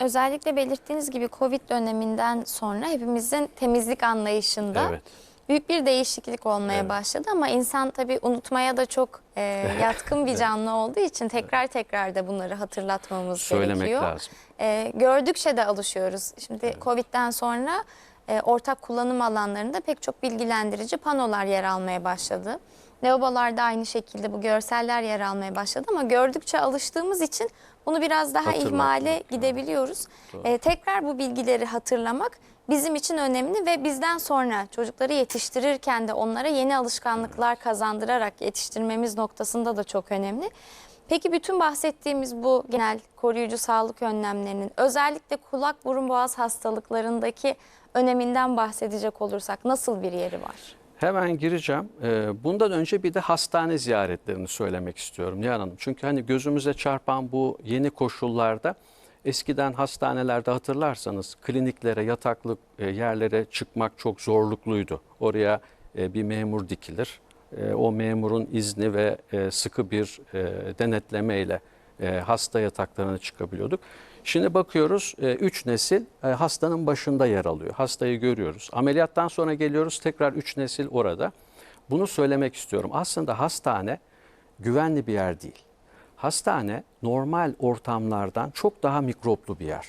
Özellikle belirttiğiniz gibi Covid döneminden sonra hepimizin temizlik anlayışında Evet. büyük bir değişiklik olmaya Evet. başladı ama insan tabii unutmaya da çok e, yatkın bir canlı olduğu için tekrar tekrar da bunları hatırlatmamız Söylemek gerekiyor. lazım. E, gördükçe de alışıyoruz. Şimdi Covid'den sonra e, ortak kullanım alanlarında pek çok bilgilendirici panolar yer almaya başladı. Lavabolarda aynı şekilde bu görseller yer almaya başladı ama gördükçe alıştığımız için bunu biraz daha Hatırlatmak, ihmale gidebiliyoruz. Doğru. E, tekrar bu bilgileri hatırlamak bizim için önemli ve bizden sonra çocukları yetiştirirken de onlara yeni alışkanlıklar kazandırarak yetiştirmemiz noktasında da çok önemli. Peki bütün bahsettiğimiz bu genel koruyucu sağlık önlemlerinin özellikle kulak burun boğaz hastalıklarındaki öneminden bahsedecek olursak nasıl bir yeri var? Hemen gireceğim. Ee, Bundan önce bir de hastane ziyaretlerini söylemek istiyorum Nihan Hanım. Çünkü hani gözümüze çarpan bu yeni koşullarda eskiden hastanelerde hatırlarsanız kliniklere, yataklı e, yerlere çıkmak çok zorlukluydu. Oraya e, bir memur dikilir. E, O memurun izni ve sıkı bir denetlemeyle hasta yataklarına çıkabiliyorduk. Şimdi bakıyoruz 3 nesil e, hastanın başında yer alıyor. Hastayı görüyoruz. Ameliyattan sonra geliyoruz tekrar 3 nesil orada. Bunu söylemek istiyorum. Aslında hastane güvenli bir yer değil. Hastane normal ortamlardan çok daha mikroplu bir yer.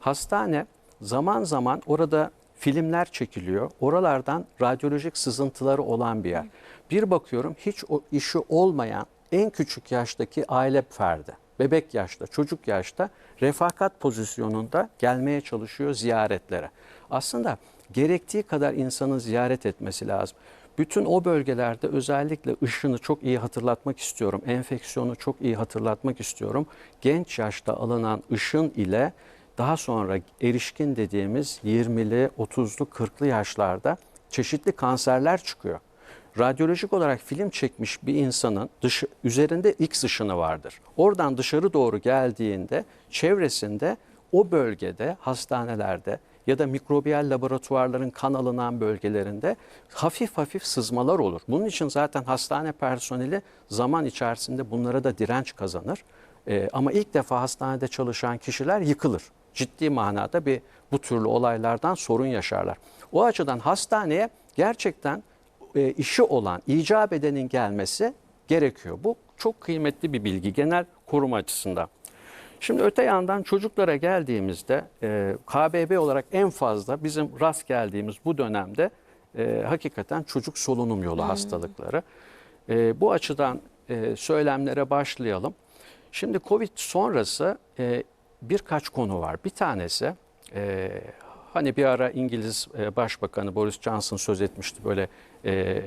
Hastane zaman zaman orada filmler çekiliyor. Oralardan radyolojik sızıntıları olan bir yer. Bir bakıyorum hiç o işi olmayan en küçük yaştaki aile ferdi, bebek yaşta, çocuk yaşta refakat pozisyonunda gelmeye çalışıyor ziyaretlere. Aslında gerektiği kadar insanın ziyaret etmesi lazım. Bütün o bölgelerde özellikle ışını çok iyi hatırlatmak istiyorum. Enfeksiyonu çok iyi hatırlatmak istiyorum. Genç yaşta alınan ışın ile daha sonra erişkin dediğimiz 20'li, 30'lu, 40'lı yaşlarda çeşitli kanserler çıkıyor. Radyolojik olarak film çekmiş bir insanın dışı, üzerinde X ışını vardır. Oradan dışarı doğru geldiğinde çevresinde o bölgede hastanelerde ya da mikrobiyal laboratuvarların kan alınan bölgelerinde hafif hafif sızmalar olur. Bunun için zaten hastane personeli zaman içerisinde bunlara da direnç kazanır. Ee, ama ilk defa hastanede çalışan kişiler yıkılır. Ciddi manada bir bu türlü olaylardan sorun yaşarlar. O açıdan hastaneye gerçekten e, işi olan, icap edenin gelmesi gerekiyor. Bu çok kıymetli bir bilgi genel koruma açısından. Şimdi öte yandan çocuklara geldiğimizde e, KBB olarak en fazla bizim rast geldiğimiz bu dönemde e, hakikaten çocuk solunum yolu hastalıkları. E, bu açıdan e, söylemlere başlayalım. Şimdi Covid sonrası e, birkaç konu var. Bir tanesi e, hani bir ara İngiliz e, Başbakanı Boris Johnson söz etmişti böyle e,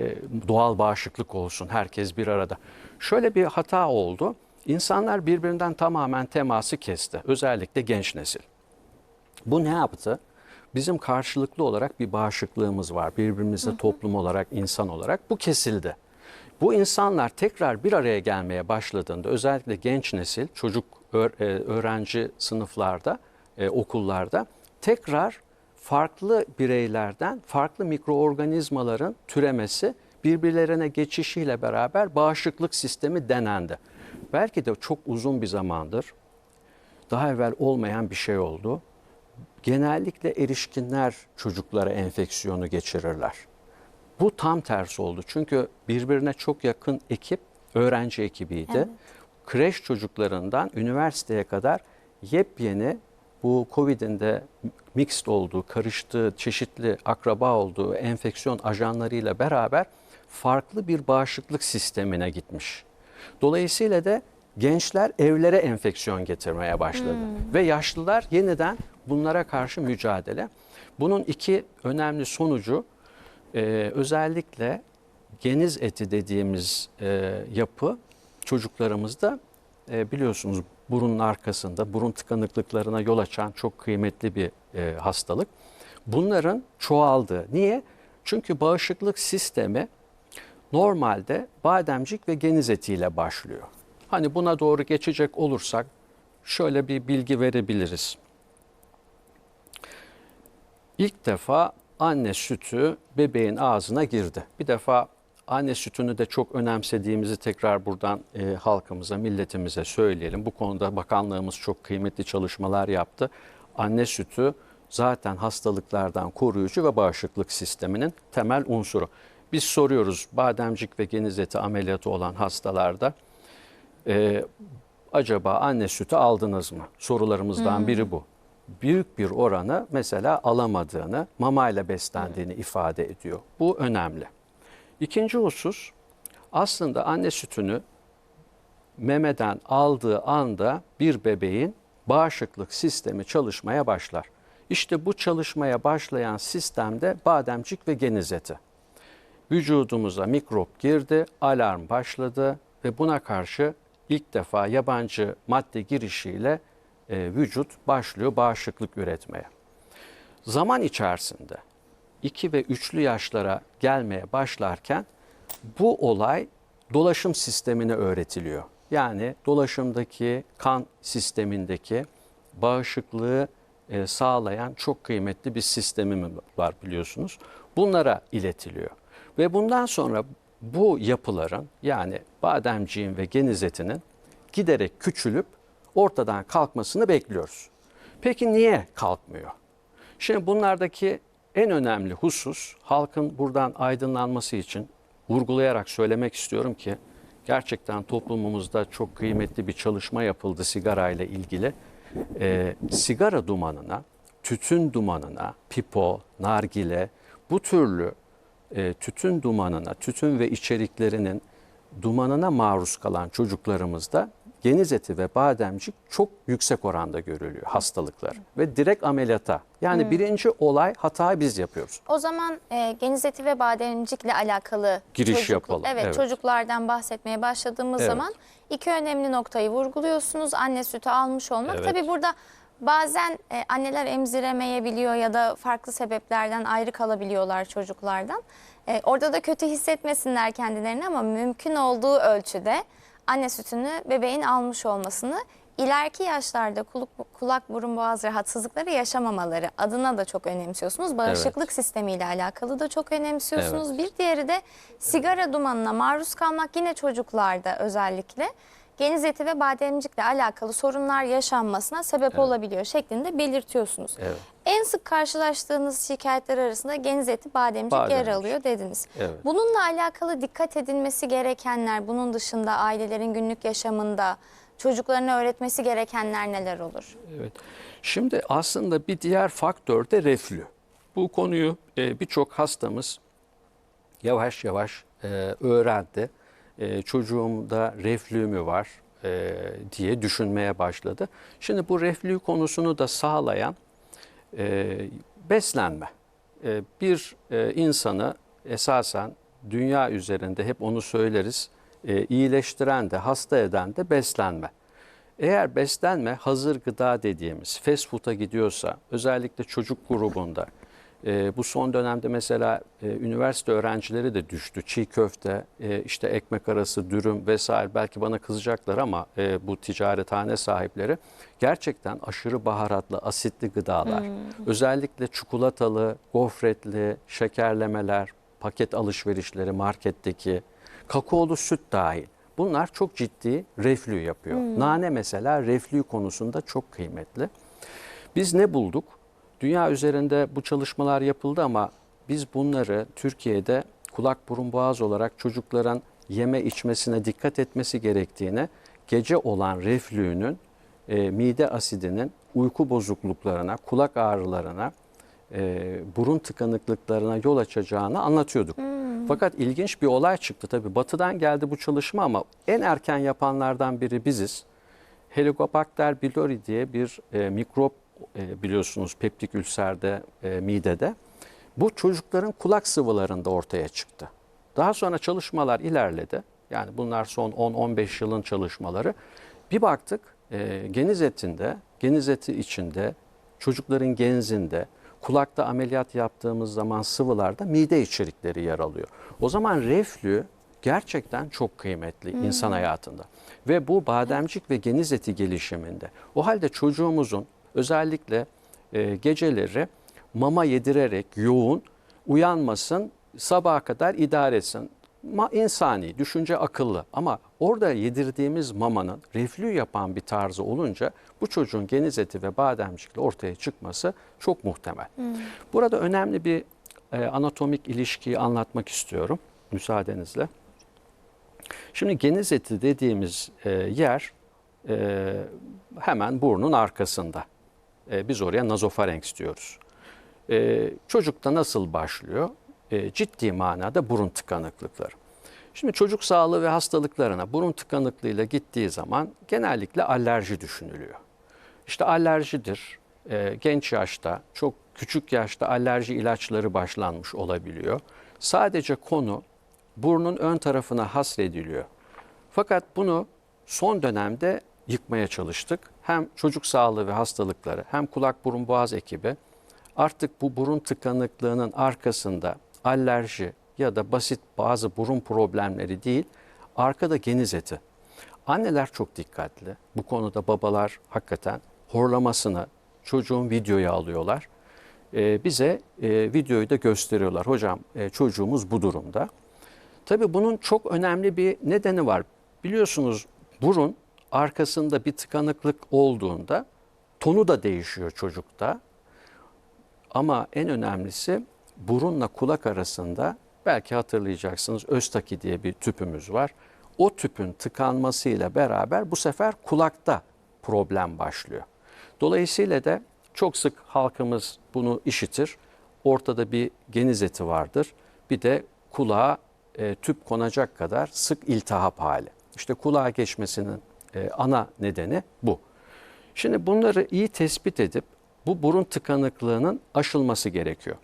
doğal bağışıklık olsun herkes bir arada. Şöyle bir hata oldu. İnsanlar birbirinden tamamen teması kesti. Özellikle genç nesil. Bu ne yaptı? Bizim karşılıklı olarak bir bağışıklığımız var. Birbirimize toplum olarak, insan olarak. Bu kesildi. Bu insanlar tekrar bir araya gelmeye başladığında özellikle genç nesil, çocuk e, öğrenci sınıflarda, okullarda tekrar farklı bireylerden farklı mikroorganizmaların türemesi birbirlerine geçişiyle beraber bağışıklık sistemi denendi. Belki de çok uzun bir zamandır daha evvel olmayan bir şey oldu. Genellikle erişkinler çocuklara enfeksiyonu geçirirler. Bu tam tersi oldu. Çünkü birbirine çok yakın ekip öğrenci ekibiydi. Evet. Kreş çocuklarından üniversiteye kadar yepyeni bu Covid'in de mixed olduğu, karıştığı, çeşitli akraba olduğu enfeksiyon ajanlarıyla beraber farklı bir bağışıklık sistemine gitmiş. Dolayısıyla da gençler evlere enfeksiyon getirmeye başladı. Ve yaşlılar yeniden bunlara karşı mücadele. Bunun iki önemli sonucu e, özellikle geniz eti dediğimiz e, yapı çocuklarımızda e, biliyorsunuz burunun arkasında burun tıkanıklıklarına yol açan çok kıymetli bir e, hastalık. Bunların çoğaldığı. Niye? Çünkü bağışıklık sistemi normalde bademcik ve geniz etiyle başlıyor. Hani buna doğru geçecek olursak şöyle bir bilgi verebiliriz. İlk defa anne sütü bebeğin ağzına girdi. Bir defa anne sütünü de çok önemsediğimizi tekrar buradan e, halkımıza, milletimize söyleyelim. Bu konuda bakanlığımız çok kıymetli çalışmalar yaptı. Anne sütü zaten hastalıklardan koruyucu ve bağışıklık sisteminin temel unsuru. Biz soruyoruz bademcik ve geniz eti ameliyatı olan hastalarda e, acaba anne sütü aldınız mı? Sorularımızdan biri bu. Büyük bir oranı mesela alamadığını, mamayla beslendiğini ifade ediyor. Bu önemli. İkinci husus aslında anne sütünü memeden aldığı anda bir bebeğin bağışıklık sistemi çalışmaya başlar. İşte bu çalışmaya başlayan sistemde bademcik ve geniz eti. Vücudumuza mikrop girdi, alarm başladı ve buna karşı ilk defa yabancı madde girişiyle e, vücut başlıyor bağışıklık üretmeye. Zaman içerisinde 2 ve 3'lü yaşlara gelmeye başlarken bu olay dolaşım sistemine öğretiliyor. Yani dolaşımdaki kan sistemindeki bağışıklığı e, sağlayan çok kıymetli bir sistemimiz var biliyorsunuz. Bunlara iletiliyor. Ve bundan sonra bu yapıların yani bademciğin ve geniz etinin giderek küçülüp ortadan kalkmasını bekliyoruz. Peki niye kalkmıyor? Şimdi bunlardaki en önemli husus halkın buradan aydınlanması için vurgulayarak söylemek istiyorum ki gerçekten toplumumuzda çok kıymetli bir çalışma yapıldı sigara ile ilgili. Ee, sigara dumanına, tütün dumanına, pipo, nargile bu türlü e, tütün dumanına, tütün ve içeriklerinin dumanına maruz kalan çocuklarımızda geniz eti ve bademcik çok yüksek oranda görülüyor hastalıklar ve direkt ameliyata. Yani birinci olay hatayı biz yapıyoruz. O zaman e, geniz eti ve bademcikle alakalı Giriş yapalım, Evet, evet. çocuklardan bahsetmeye başladığımız Evet. zaman iki önemli noktayı vurguluyorsunuz. Anne sütü almış olmak. Evet. Tabii burada bazen e, anneler emziremeyebiliyor ya da farklı sebeplerden ayrı kalabiliyorlar çocuklardan. E, orada da kötü hissetmesinler kendilerini ama mümkün olduğu ölçüde anne sütünü bebeğin almış olmasını ileriki yaşlarda kulak, kulak burun boğaz rahatsızlıkları yaşamamaları adına da çok önemsiyorsunuz. Bağışıklık sistemiyle alakalı da çok önemsiyorsunuz. Bir diğeri de sigara dumanına maruz kalmak yine çocuklarda özellikle geniz eti ve bademcikle alakalı sorunlar yaşanmasına sebep olabiliyor şeklinde belirtiyorsunuz. Evet. En sık karşılaştığınız şikayetler arasında geniz eti, bademcik, yer Bademcik. alıyor dediniz. Evet. Bununla alakalı dikkat edilmesi gerekenler, bunun dışında ailelerin günlük yaşamında çocuklarına öğretmesi gerekenler neler olur? Evet. Şimdi aslında bir diğer faktör de reflü. Bu konuyu e, birçok hastamız yavaş yavaş e, öğrendi. E, çocuğumda reflü mü var e, diye düşünmeye başladı. Şimdi bu reflü konusunu da sağlayan e, beslenme. E, bir e, insanı esasen dünya üzerinde hep onu söyleriz e, iyileştiren de hasta eden de beslenme. Eğer beslenme hazır gıda dediğimiz fast food'a gidiyorsa özellikle çocuk grubunda e, bu son dönemde mesela e, üniversite öğrencileri de düştü. Çiğ köfte, e, işte ekmek arası dürüm vesaire belki bana kızacaklar ama e, bu ticarethane sahipleri gerçekten aşırı baharatlı, asitli gıdalar. Özellikle çikolatalı, gofretli, şekerlemeler, paket alışverişleri marketteki, kakaolu süt dahil. Bunlar çok ciddi reflü yapıyor. Nane mesela reflü konusunda çok kıymetli. Biz ne bulduk? Dünya üzerinde bu çalışmalar yapıldı ama biz bunları Türkiye'de kulak burun boğaz olarak çocukların yeme içmesine dikkat etmesi gerektiğine, gece olan reflüğünün e, mide asidinin uyku bozukluklarına, kulak ağrılarına, e, burun tıkanıklıklarına yol açacağını anlatıyorduk. Fakat ilginç bir olay çıktı tabii. Batı'dan geldi bu çalışma ama en erken yapanlardan biri biziz. Helicobacter pylori diye bir e, mikrop e, biliyorsunuz peptik ülserde, e, midede. Bu çocukların kulak sıvılarında ortaya çıktı. Daha sonra çalışmalar ilerledi. Yani bunlar son 10-15 yılın çalışmaları. Bir baktık e, geniz etinde, geniz eti içinde, çocukların genzinde, kulakta ameliyat yaptığımız zaman sıvılarda mide içerikleri yer alıyor. O zaman reflü gerçekten çok kıymetli insan hayatında. Ve bu bademcik ve geniz eti gelişiminde. O halde çocuğumuzun özellikle e, geceleri mama yedirerek yoğun uyanmasın, sabaha kadar idare etsin. ma- insani, düşünce akıllı ama orada yedirdiğimiz mamanın reflü yapan bir tarzı olunca bu çocuğun geniz eti ve bademcikle ortaya çıkması çok muhtemel. Burada önemli bir e, anatomik ilişkiyi anlatmak istiyorum müsaadenizle. Şimdi geniz eti dediğimiz e, yer e, hemen burnun arkasında. E, biz oraya nazofarenks diyoruz. E, çocukta nasıl başlıyor? E, ciddi manada burun tıkanıklıkları. Şimdi çocuk sağlığı ve hastalıklarına burun tıkanıklığıyla gittiği zaman genellikle alerji düşünülüyor. İşte alerjidir. E, genç yaşta, çok küçük yaşta alerji ilaçları başlanmış olabiliyor. Sadece konu burnun ön tarafına hasrediliyor. Fakat bunu son dönemde yıkmaya çalıştık. Hem çocuk sağlığı ve hastalıkları hem kulak burun boğaz ekibi artık bu burun tıkanıklığının arkasında alerji ya da basit bazı burun problemleri değil, arkada geniz eti. Anneler çok dikkatli. Bu konuda babalar hakikaten horlamasını çocuğun videoya alıyorlar. Ee, bize e, videoyu da gösteriyorlar. Hocam e, çocuğumuz bu durumda. Tabii bunun çok önemli bir nedeni var. Biliyorsunuz burun arkasında bir tıkanıklık olduğunda tonu da değişiyor çocukta. Ama en önemlisi burunla kulak arasında belki hatırlayacaksınız Öztaki diye bir tüpümüz var. O tüpün tıkanmasıyla beraber bu sefer kulakta problem başlıyor. Dolayısıyla da çok sık halkımız bunu işitir. Ortada bir geniz eti vardır. Bir de kulağa e, tüp konacak kadar sık iltihap hali. İşte kulağa geçmesinin e, ana nedeni bu. Şimdi bunları iyi tespit edip bu burun tıkanıklığının aşılması gerekiyor.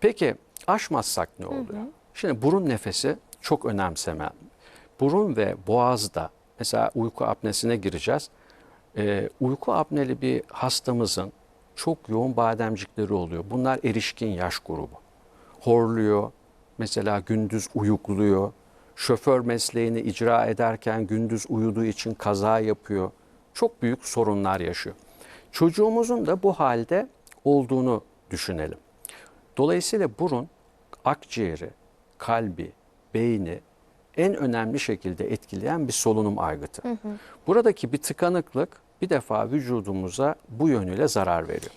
Peki aşmazsak ne oluyor? Şimdi burun nefesi çok önemseme. Burun ve boğazda mesela uyku apnesine gireceğiz. Ee, uyku apneli bir hastamızın çok yoğun bademcikleri oluyor. Bunlar erişkin yaş grubu. Horluyor, mesela gündüz uyukluyor. Şoför mesleğini icra ederken gündüz uyuduğu için kaza yapıyor. Çok büyük sorunlar yaşıyor. Çocuğumuzun da bu halde olduğunu düşünelim. Dolayısıyla burun akciğeri, kalbi, beyni en önemli şekilde etkileyen bir solunum aygıtı. Buradaki bir tıkanıklık bir defa vücudumuza bu yönüyle zarar veriyor.